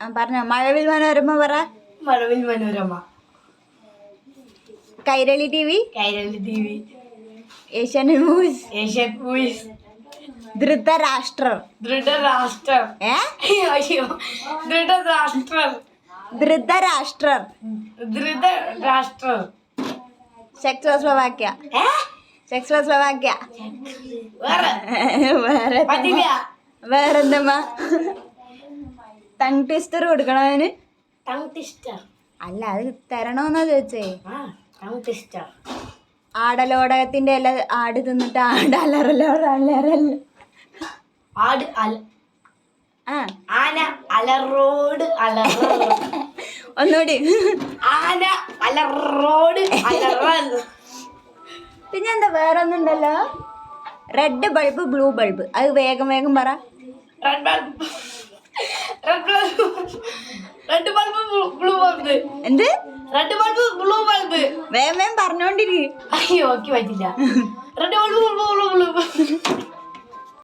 പറഞ്ഞോ. മഴവിൽ മനോരമ പറ. Mazhavil Manorama. Kairali TV. Kairali TV. Asianet movies. Asian movies. Dhritarashtra ദൃഢരാഷ്ട്രം ഏ? അയ്യോ. ധൃതരാഷ്ട്രർ ധൃതരാഷ്ട്രം. ചെക്സോസ്ലോവാക്യ ഏ? ചെക്സോസ്ലോവാക്യ വേറെ. വേറെ വേറെന്തമ്മ ടങ് ട്വിസ്റ്റർ കൊടുക്കണതിന് ടങ് ടിസ്റ്റർ അല്ല അത് തരണോന്നാ ചോദിച്ചേ? ടങ് ടിസ്റ്റർ ആടലോടകത്തിന്റെ അല്ല ആട് തിന്നിട്ട് ആട് അലറലോ അലറല്ല ആട് അല ആന അലറോട് അലറൽ ഒന്നുകൂടി. ആന അലറോട് അലറൽ പിന്നെ എന്താ വേറെ ഒന്നുണ്ടല്ലോ റെഡ് ബൾബ് ബ്ലൂ ബൾബ് അത് വേഗം വേഗം പറ. Red bulb red bulb blue bulb എന്ത്? റെഡ് ബൾബ് ബ്ലൂ ബൾബ് വേഗം വേഗം പറഞ്ഞോണ്ടിരിക്കും. അയ്യോ ഓക്കെ പറ്റില്ല റെഡ് ബൾബ്